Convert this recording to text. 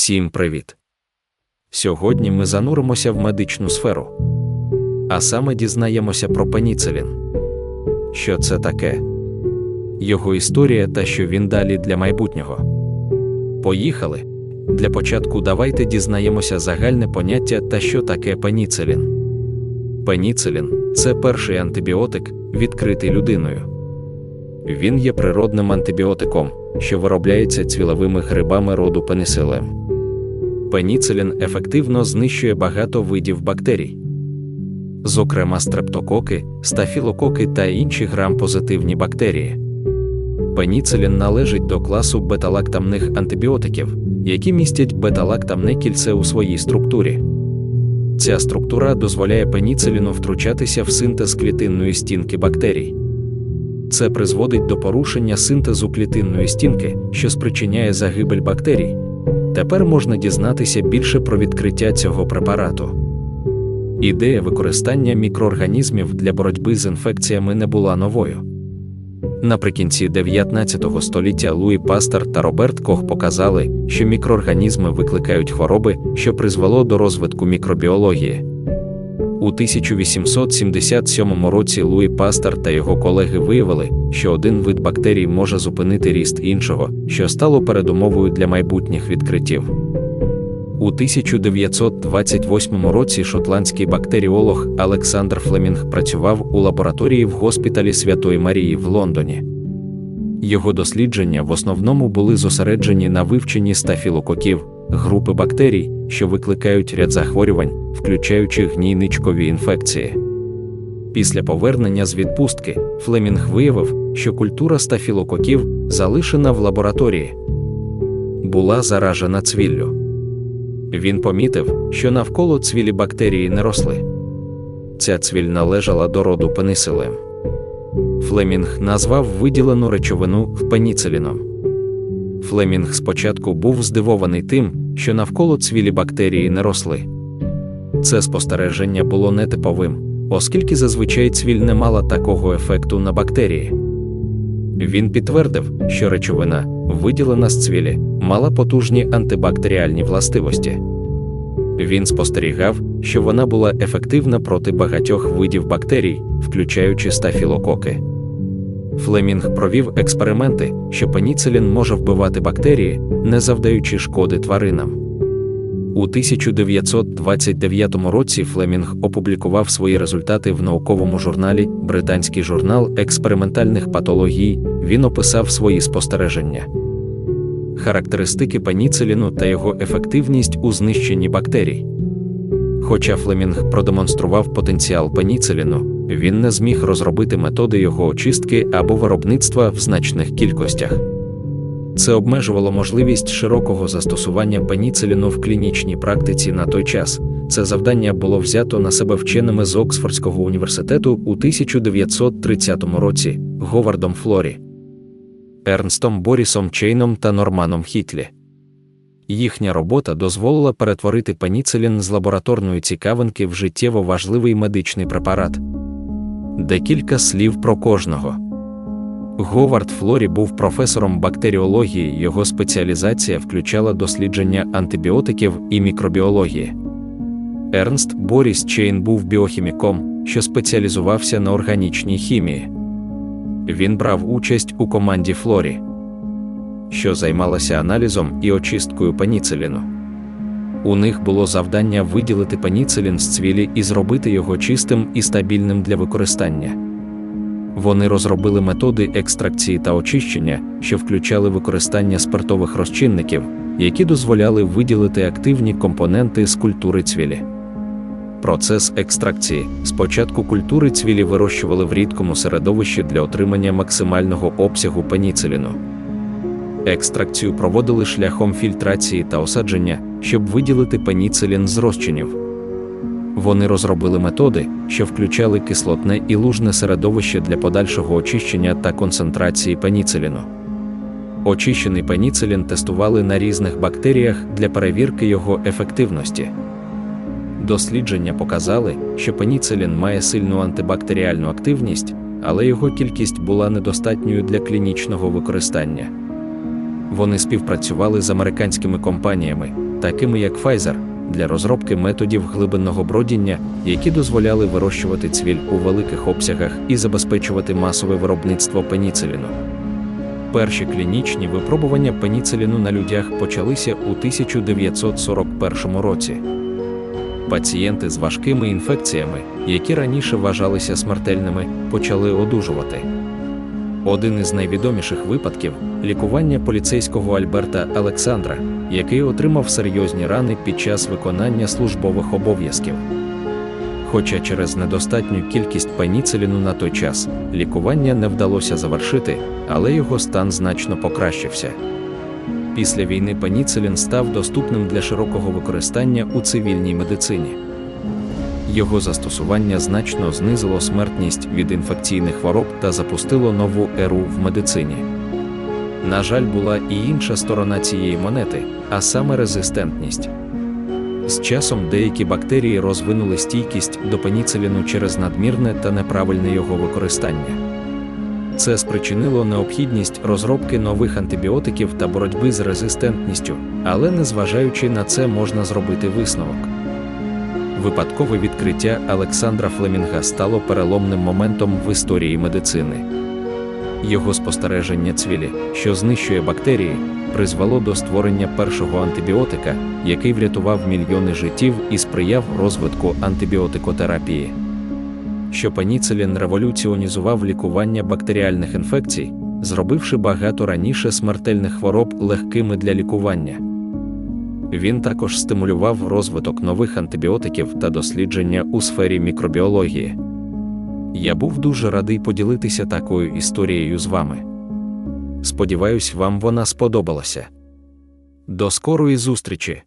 Всім привіт! Сьогодні ми зануримося в медичну сферу. А саме дізнаємося про пеніцилін. Що це таке? Його історія та що він далі для майбутнього. Поїхали. Для початку давайте дізнаємося загальне поняття та що таке пеніцилін. Пеніцилін це перший антибіотик, відкритий людиною. Він є природним антибіотиком, що виробляється цвіловими грибами роду пеницилем. Пеніцилін ефективно знищує багато видів бактерій, зокрема стрептококи, стафілококи та інші грам-позитивні бактерії. Пеніцилін належить до класу беталактамних антибіотиків, які містять беталактамне кільце у своїй структурі. Ця структура дозволяє пеніциліну втручатися в синтез клітинної стінки бактерій. Це призводить до порушення синтезу клітинної стінки, що спричиняє загибель бактерій. Тепер можна дізнатися більше про відкриття цього препарату. Ідея використання мікроорганізмів для боротьби з інфекціями не була новою. Наприкінці 19 століття Луї Пастер та Роберт Кох показали, що мікроорганізми викликають хвороби, що призвело до розвитку мікробіології. У 1877 році Луї Пастер та його колеги виявили, що один вид бактерій може зупинити ріст іншого, що стало передумовою для майбутніх відкриттів. У 1928 році шотландський бактеріолог Олександр Флемінг працював у лабораторії в госпіталі Святої Марії в Лондоні. Його дослідження в основному були зосереджені на вивченні стафілококів, групи бактерій, що викликають ряд захворювань, включаючи гнійничкові інфекції. Після повернення з відпустки Флемінг виявив, що культура стафілококів, залишена в лабораторії, була заражена цвіллю. Він помітив, що навколо цвілі бактерії не росли. Ця цвіль належала до роду пенисилем. Флемінг назвав виділену речовину пеніциліном. Флемінг спочатку був здивований тим, що навколо цвілі бактерії не росли. Це спостереження було нетиповим, оскільки зазвичай цвіль не мала такого ефекту на бактерії. Він підтвердив, що речовина, виділена з цвілі, мала потужні антибактеріальні властивості. Він спостерігав, що вона була ефективна проти багатьох видів бактерій, включаючи стафілококи. Флемінг провів експерименти, що пеніцилін може вбивати бактерії, не завдаючи шкоди тваринам. У 1929 році Флемінг опублікував свої результати в науковому журналі Британський журнал експериментальних патологій. Він описав свої спостереження. Характеристики пеніциліну та його ефективність у знищенні бактерій. Хоча Флемінг продемонстрував потенціал пеніциліну, він не зміг розробити методи його очистки або виробництва в значних кількостях. Це обмежувало можливість широкого застосування пеніциліну в клінічній практиці на той час. Це завдання було взято на себе вченими з Оксфордського університету у 1930 році Говардом Флорі, Ернстом Борісом Чейном та Норманом Хітлі. Їхня робота дозволила перетворити пеніцилін з лабораторної цікавинки в життєво важливий медичний препарат. Декілька слів про кожного. Говард Флорі був професором бактеріології, його спеціалізація включала дослідження антибіотиків і мікробіології. Ернст Боріс Чейн був біохіміком, що спеціалізувався на органічній хімії. Він брав участь у команді Флорі, що займалася аналізом і очисткою пеніциліну. У них було завдання виділити пеніцилін з цвілі і зробити його чистим і стабільним для використання. Вони розробили методи екстракції та очищення, що включали використання спиртових розчинників, які дозволяли виділити активні компоненти з культури цвілі. Процес екстракції спочатку культури цвілі вирощували в рідкому середовищі для отримання максимального обсягу пеніциліну. Екстракцію проводили шляхом фільтрації та осадження, щоб виділити пеніцилін з розчинів. Вони розробили методи, що включали кислотне і лужне середовище для подальшого очищення та концентрації пеніциліну. Очищений пеніцилін тестували на різних бактеріях для перевірки його ефективності. Дослідження показали, що пеніцилін має сильну антибактеріальну активність, але його кількість була недостатньою для клінічного використання. Вони співпрацювали з американськими компаніями, такими як Pfizer, для розробки методів глибинного бродіння, які дозволяли вирощувати цвіль у великих обсягах і забезпечувати масове виробництво пеніциліну. Перші клінічні випробування пеніциліну на людях почалися у 1941 році. Пацієнти з важкими інфекціями, які раніше вважалися смертельними, почали одужувати. Один із найвідоміших випадків лікування поліцейського Альберта Олександра, який отримав серйозні рани під час виконання службових обов'язків. Хоча через недостатню кількість пеніциліну на той час лікування не вдалося завершити, але його стан значно покращився. Після війни пеніцилін став доступним для широкого використання у цивільній медицині. Його застосування значно знизило смертність від інфекційних хвороб та запустило нову еру в медицині. На жаль, була і інша сторона цієї монети, а саме резистентність. З часом деякі бактерії розвинули стійкість до пеніциліну через надмірне та неправильне його використання. Це спричинило необхідність розробки нових антибіотиків та боротьби з резистентністю, але незважаючи на це можна зробити висновок. Випадкове відкриття Олександра Флемінга стало переломним моментом в історії медицини. Його спостереження цвілі, що знищує бактерії, призвело до створення першого антибіотика, який врятував мільйони життів і сприяв розвитку антибіотикотерапії. Що пеніцилін революціонізував лікування бактеріальних інфекцій, зробивши багато раніше смертельних хвороб легкими для лікування. Він також стимулював розвиток нових антибіотиків та дослідження у сфері мікробіології. Я був дуже радий поділитися такою історією з вами. Сподіваюсь, вам вона сподобалася. До скорої зустрічі!